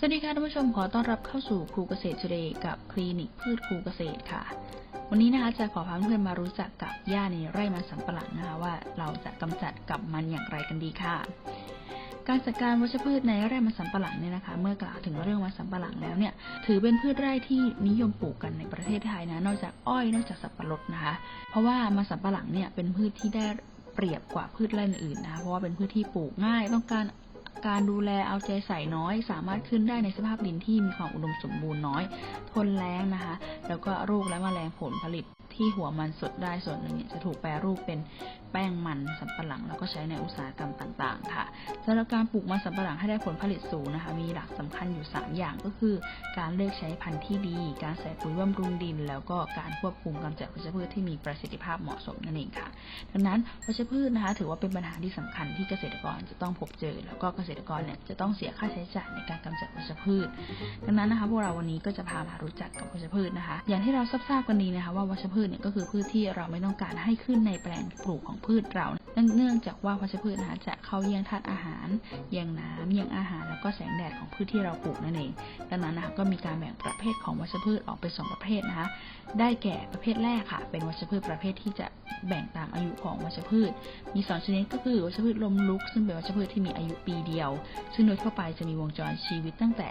สวัสดีค่ะท่านผู้ชมขอต้อนรับเข้าสู่ครูเกษตรเฉลยกับคลินิกพืชครูเกษตรค่ะ วันนี้นะคะจะขอพาเพื่อนมารู้จักกับหญ้าในไร่มันสำปะหลังนะคะว่าเราจะกำจัดกับมันอย่างไรกันดีค่ะ การจัดการวัชพืชในไร่มันสำปะหลังเนี่ยนะคะ เมื่อกล่าวถึงเรื่องมันสำปะหลังแล้วเนี่ย ถือเป็นพืชไร่ที่นิยมปลูกกันในประเทศไทยนะนอกจากอ้อยนอกจากสับปะรดนะคะ เพราะว่ามันสำปะหลังเนี่ยเป็นพืชที่ได้เปรียบกว่าพืชไร่อื่นนะคะเพราะว่าเป็นพืชที่ปลูกง่ายต้องการ การดูแลเอาใจใส่น้อย สามารถขึ้นได้ในสภาพดินที่มีความอุดมสมบูรณ์น้อย ทนแล้งนะคะ แล้วก็โรคและแมลงผลผลิตที่หัวมันสดได้ส่วนหนึ่งเนี่ยจะถูกแปรรูปเป็นแป้งมันสำปะหลัง แล้วก็ใช้ในอุตสาหกรรมต่างๆ ค่ะสำหรับการปลูกมันสำปะหลังให้ได้ผลผลิตสูงนะคะ มีหลักสำคัญอยู่ 3 อย่างก็คือ การเลือกใช้พันธุ์ที่ดี การใส่ปุ๋ยบำรุงดิน แล้วก็การควบคุมกำจัดวัชพืชที่มีประสิทธิภาพเหมาะสมนั่นเองค่ะ ดังนั้นวัชพืชนะคะถือว่าเป็นปัญหาที่สำคัญที่เกษตรกรจะต้องพบเจอแล้วก็เกษตรกรเนี่ยจะต้องเสียค่าใช้จ่ายในการกำจัดวัชพืช ดังนั้นนะคะพวกเราวันนี้ก็จะพามารู้จักกับวัชพืชนะคะ อย่างที่เราทราบกันดีนะคะว่าวัชพืชเนี่ยก็คือพืชที่เราไม่ต้องการให้ขึ้นในแปลงปลูกของพืชเรา เนื่องจากว่าวัชพืชนะคะจะเข้าเยี่ยงธาตุอาหารเยี่ยงน้ำเยี่ยงอาหาร แล้วก็แสงแดดของพืชที่เราปลูกนั่นเอง ดังนั้นนะคะก็มีการแบ่งประเภทของวัชพืชออกเป็นสองประเภทนะคะ ได้แก่ประเภทแรกค่ะ เป็นวัชพืชประเภทที่จะแบ่งตามอายุของวัชพืช มีสองชนิดก็คือวัชพืชลมลุก ซึ่งเป็นวัชพืชที่มีอายุปีเดียว ซึ่งโดยทั่วไปจะมีวงจรชีวิตตั้งแต่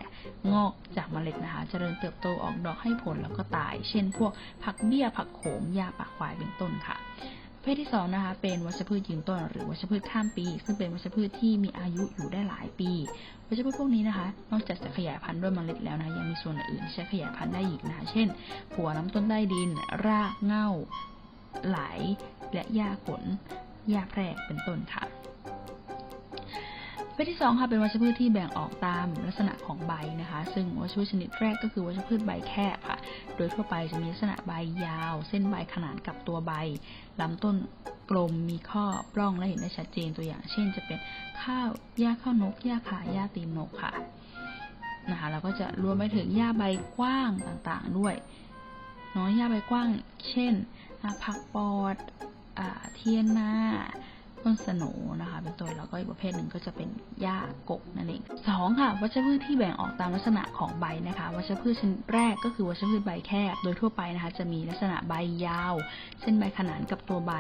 งอกจากเมล็ดนะคะเจริญเติบโตออกดอกให้ผลแล้วก็ตาย เช่น พวกผักเบี้ยผักโขมหญ้าปากควายเป็นต้นค่ะ ภทที่สองนะคะเป็นวัชพืชยืนต้นหรือวัชพืชข้ามปี ซึ่งเป็นวัชพืชที่มีอายุอยู่ได้หลายปี วัชพืชพวกนี้นะคะ นอกจากจะขยายพันธุ์ด้วยเมล็ดแล้วนะยังมีส่วนอื่นที่ใช้ขยายพันธุ์ได้อีกนะคะเช่น หัวน้ำต้นใต้ดิน รากเง่าไหลและหญ้าขนหญ้าแพรกเป็นต้นค่ะ ประเภทที่สองค่ะเป็นวัชพืชที่แบ่งออกตามลักษณะของใบนะคะ ซึ่งวัชพืชชนิดแรกก็คือวัชพืชใบแคบค่ะ โดยทั่วไปจะมีลักษณะใบยาว เส้นใบขนานกับตัวใบลำต้นกลมมีข้อปล้องและเห็นได้ชัดเจนตัวอย่าง เช่น จะเป็นข้าวหญ้าข้าวนกหญ้าขาหญ้าตีนนกค่ะนะคะแล้วก็จะรวมไปถึงหญ้าใบกว้างต่างๆด้วยน้อยหญ้าใบกว้าง เช่นผักปอดอเทียนนา ต้นสโหนะคะเป็นต้นแล้วก็อีกประเภทหนึ่งก็จะเป็นหญ้ากกนั่นเองสองค่ะวัชพืชที่แบ่งออกตามลักษณะของใบนะคะ วัชพืชชนิดแรกก็คือวัชพืชใบแคบ โดยทั่วไปนะคะจะมีลักษณะใบยาวเส้นใบขนานกับตัวใบ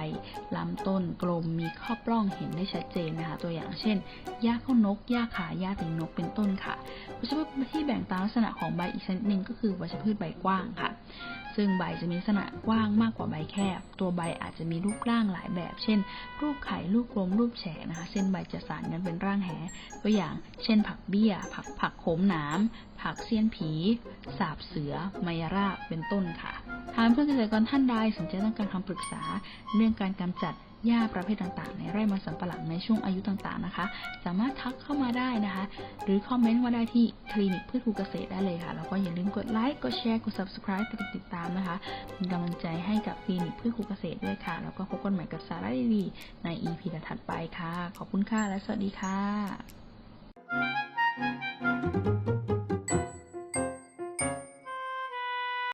ลำต้นกลมมีข้อปล้องเห็นได้ชัดเจนนะคะ ตัวอย่างเช่นหญ้าข้าวนกหญ้าขาหญ้าตีนนกเป็นต้นค่ะ วัชพืชที่แบ่งตามลักษณะของใบอีกชนิดหนึ่งก็คือวัชพืชใบกว้างค่ะ ซึ่งใบจะมีลักษณะกว้างมากกว่าใบแคบ ตัวใบอาจจะมีรูปร่างหลายแบบ เช่น รูปไข่รูปกลมรูปแฉกนะคะ เส้นใบจะสานกันเป็นร่างแห ตัวอย่าง เช่น ผักเบี้ย ผักผักโขมหนามผักเสี้ยนผี สาบเสือ มายราบเป็นต้นค่ะ หากเพื่อนเกษตรกรท่านใดสนใจต้องการคำปรึกษา เรื่องการกำจัดหญ้าประเภทต่างๆ ในไร่มันสำปะหลังในช่วงอายุต่างๆนะคะ สามารถทักเข้ามาได้นะคะ หรือคอมเมนต์มาได้ที่คลินิกพืชภูเกษตรได้เลยค่ะ แล้วก็อย่าลืมกดไลค์กดแชร์กด subscribe กดติดตามนะคะเป็นกำลังใจให้กับคลินิกพืชภูเกษตรด้วยค่ะ แล้วก็พบกันใหม่กับสาระดีๆใน EP ถัดไปค่ะ ขอบคุณค่ะและสวัสดีค่ะ